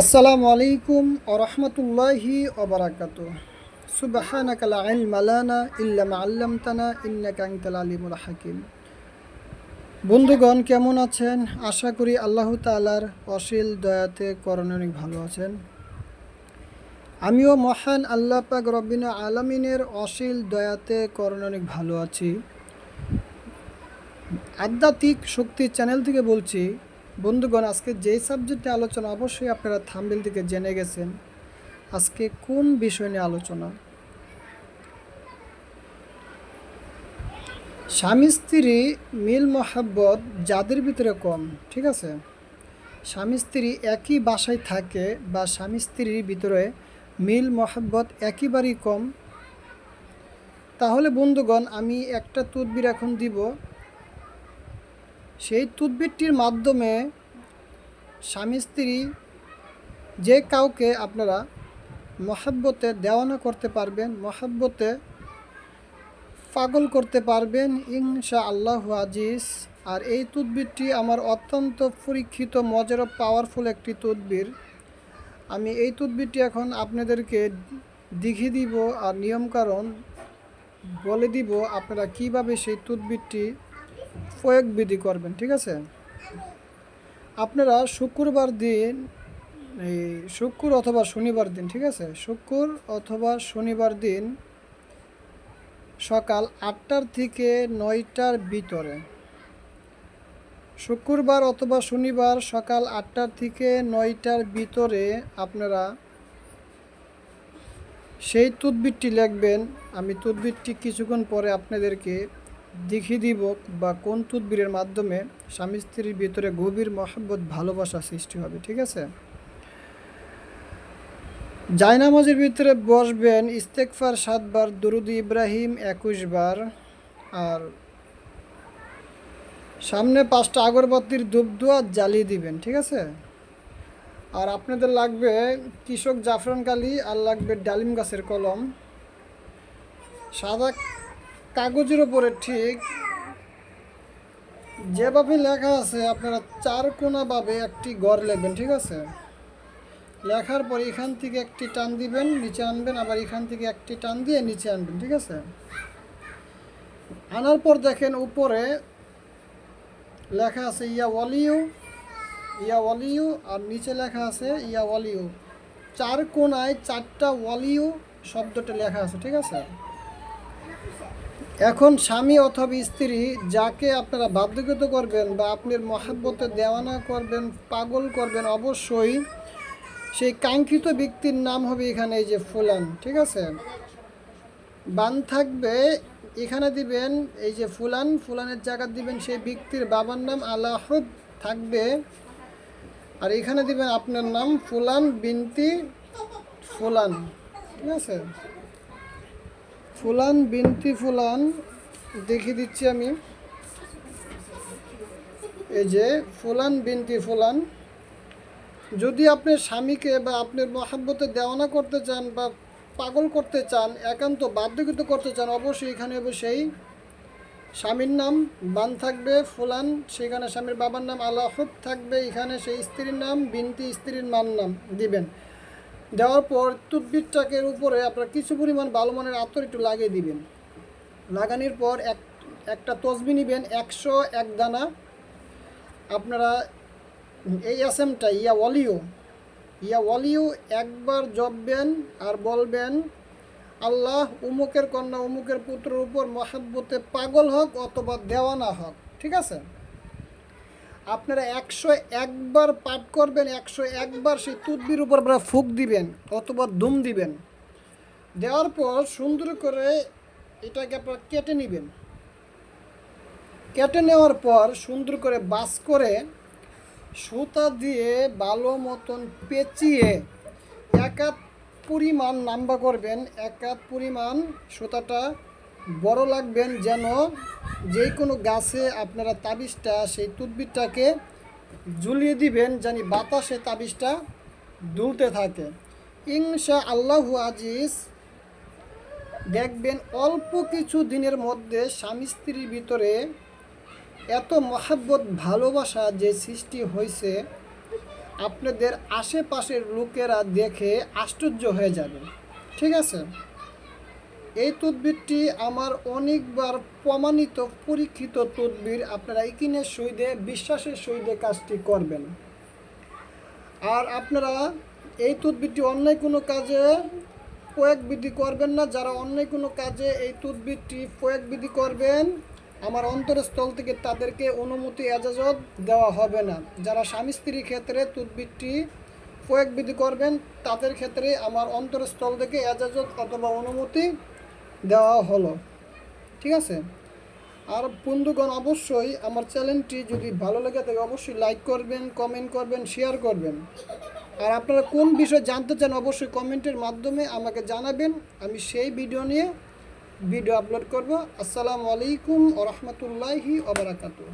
আসসালামু আলাইকুম ওরহমতুল্লাহি ওবরাকাত সুবহানাকা লা ইল্লা আল্লামতানা ইন্নাকা আনতাল আলিমুল হাকিম। বন্ধুগণ, কেমন আছেন? আশা করি আল্লাহ তাআলার অশীল দয়াতে করণে অনেক ভালো আছেন। আমিও মহান আল্লাহ পাক রব্বিনা আলামিনের অশীল দয়াতে করণে অনেক ভালো আছি। আধ্যাত্মিক শক্তি চ্যানেল থেকে বলছি বন্ধুগণ, আজকে যেই সাবজেক্টে আলোচনা, অবশ্যই আপনারা থাম্বেল থেকে জেনে গেছেন। আজকে কোন বিষয় নিয়ে আলোচনা? স্বামী স্ত্রী মিল মহাব্বত যাদের ভিতরে কম, ঠিক আছে? স্বামী স্ত্রী একই বাসায় থাকে বা স্বামী স্ত্রীর ভিতরে মিল মহাব্বত একেবারেই কম। তাহলে বন্ধুগণ, আমি একটা তদবির এখন দিব। সেই তুদবিরটির মাধ্যমে স্বামী, স্ত্রী যে কাউকে আপনারা মহাব্বতে দেওয়ানা করতে পারবেন, মহাব্বতে পাগল করতে পারবেন ইনশা আল্লাহ আজিজ। আর এই তুদবিরটি আমার অত্যন্ত পরীক্ষিত, মজার পাওয়ারফুল একটি তুদবির আমি এই তুদবিরটি এখন আপনাদেরকে দেখিয়ে দিব আর নিয়মকানুন বলে দিব আপনারা কীভাবে সেই তুদবিরটি প্রয়োগ বিধি করবেন, ঠিক আছে? আপনারা শুক্রবার দিন, এই শুক্র অথবা শনিবার দিন, ঠিক আছে? শুক্র অথবা শনিবার দিন সকাল আটটার থেকে নয়টার ভিতরে। শুক্রবার অথবা শনিবার সকাল আটটার থেকে নয়টার ভিতরে আপনারা সেই তুদবিরটি লিখবেন। আমি তুদবিরটি কিছুক্ষণ পরে আপনাদেরকে দেখিয়ে দিব বা কোন তুদবিরের মাধ্যমে স্বামী স্ত্রীর ভিতরে গভীর মহাব্বত, ভালোবাসা সৃষ্টি হবে, ঠিক আছে? জায়নামাজের ভিতরে বসবেন ইস্তেকফার সাতবার, দুরুদ ইব্রাহিম একুশ বার আর সামনে পাঁচটা আগরবাতির ধূপদুয়া জ্বালিয়ে দিবেন, ঠিক আছে? আর আপনাদের লাগবে কৃষক জাফরান কালি, আর লাগবে ডালিম গাছের কলম। সাদা কাগজের উপরে ঠিক যেভাবে লেখা আছে, আপনারা চার কোনাভাবে একটি গড় লিখবেন, ঠিক আছে? লেখার পর এখান থেকে একটি টান দিবেন, নিচে আনবেন, আবার এখান থেকে একটি টান দিয়ে নিচে আনবেন, ঠিক আছে? আনার পর দেখেন উপরে লেখা আছে, ইয়া ওয়ালিউ ইয়া ওয়ালিউ, আর নিচে লেখা আছে, ইয়া ওয়ালিউ। চার কোনায় চারটা ওয়ালিউ শব্দটা লেখা আছে, ঠিক আছে? এখন স্বামী অথবা স্ত্রী যাকে আপনারা বাধ্যগত করবেন বা আপনার মহাব্বতে দেওয়ানা করবেন, পাগল করবেন, অবশ্যই সেই কাঙ্ক্ষিত ব্যক্তির নাম হবে এখানে এই যে ফুলান, ঠিক আছে? বান থাকবে, এখানে দিবেন এই যে ফুলান, ফুলানের জায়গা দিবেন সেই ব্যক্তির বাবার নাম আলাহদ থাকবে। আর এখানে দিবেন আপনার নাম ফুলান বিনতি ফুলান, ঠিক আছে? ফুলান, বিনতি ফুলান দেখিয়ে দিচ্ছি আমি। এই যে, ফুলান, বিনতি ফুলান। যদি আপনার স্বামীকে বা আপনার মহাব্বতে দেওয়ানা করতে চান বা পাগল করতে চান, একান্ত বাধ্যকৃত করতে চান, অবশ্যই এখানে সেই স্বামীর নাম, বান থাকবে, ফুলান, সেখানে স্বামীর বাবার নাম আলাহব থাকবে, এখানে সেই স্ত্রীর নাম, বিনতি স্ত্রীর মান নাম দিবেন। দেওয়ার পর টুথবিটটাকের উপরে আপনার কিছু পরিমাণ ভালো মানের আতর একটু লাগিয়ে দিবেন। লাগানোর পর এক, একটা তসবি নেবেন, একশো এক দানা। আপনারা এই এসএমটা ইয়া ওয়ালিও ইয়া ওয়ালিও একবার জপবেন আর বলবেন, আল্লাহ উমুকের কন্যা, উমুকের পুত্রের উপর মহাব্বতে পাগল হোক অথবা দেওয়ানা হোক। ঠিক আছে? আপনারা একশো একবার পাঠ করবেন, একশো একবার সেই তুদ্বির উপর আপনারা ফুক দিবেন অথবা দুম দিবেন। দেওয়ার পর সুন্দর করে এটাকে আপনারা কেটে নেবেন। কেটে নেওয়ার পর সুন্দর করে বাস করে সুতা দিয়ে ভালো মতন পেঁচিয়ে একাত পরিমাণ নাম্বা করবেন একাত পরিমাণ সুতাটা বড় লাগবেন যেন যে কোনো গাছে আপনারা তাবিজটা, সেই তুদবিরটাকে ঝুলিয়ে দিবেন জানি বাতাসে তাবিজটা দুলতে থাকে। ইনশা আল্লাহু আজিজ, দেখবেন অল্প কিছু দিনের মধ্যে স্বামী স্ত্রীর ভিতরে এত মহাব্বত, ভালোবাসা যে সৃষ্টি হয়েছে, আপনাদের আশেপাশের লোকেরা দেখে আশ্চর্য হয়ে যাবে। ঠিক আছে? এই তদবিরটি আমার অনেকবার প্রমাণিত পরীক্ষিত তদবির। আপনারা ইকিনের সহিদে বিশ্বাসের সহিদে কাজটি করবেন। আর আপনারা এই তদবিরটি অন্যায় কোনো কাজে প্রয়োগ বিধি করবেন না। যারা অন্যায় কোনো কাজে এই তদবিরটি প্রয়োগ বিধি করবেন, আমার অন্তরস্থল থেকে তাদেরকে অনুমতি, এজাজত দেওয়া হবে না। যারা স্বামী স্ত্রীর ক্ষেত্রে তদবিরটি প্রয়োগ বিধি করবেন, তাদের ক্ষেত্রে আমার অন্তরস্থল থেকে এজাজত অথবা অনুমতি দেওয়া হলো। ঠিক আছে? আর বন্ধুগণ, অবশ্যই আমার চ্যানেলটি যদি ভালো লেগে থাকে, অবশ্যই লাইক করবেন, কমেন্ট করবেন, শেয়ার করবেন। আর আপনারা কোন বিষয় জানতে চান, অবশ্যই কমেন্টের মাধ্যমে আমাকে জানাবেন। আমি সেই ভিডিও নিয়ে ভিডিও আপলোড করব। আসসালামু আলাইকুম ও রহমতুল্লাহি ওবরাকাতুহ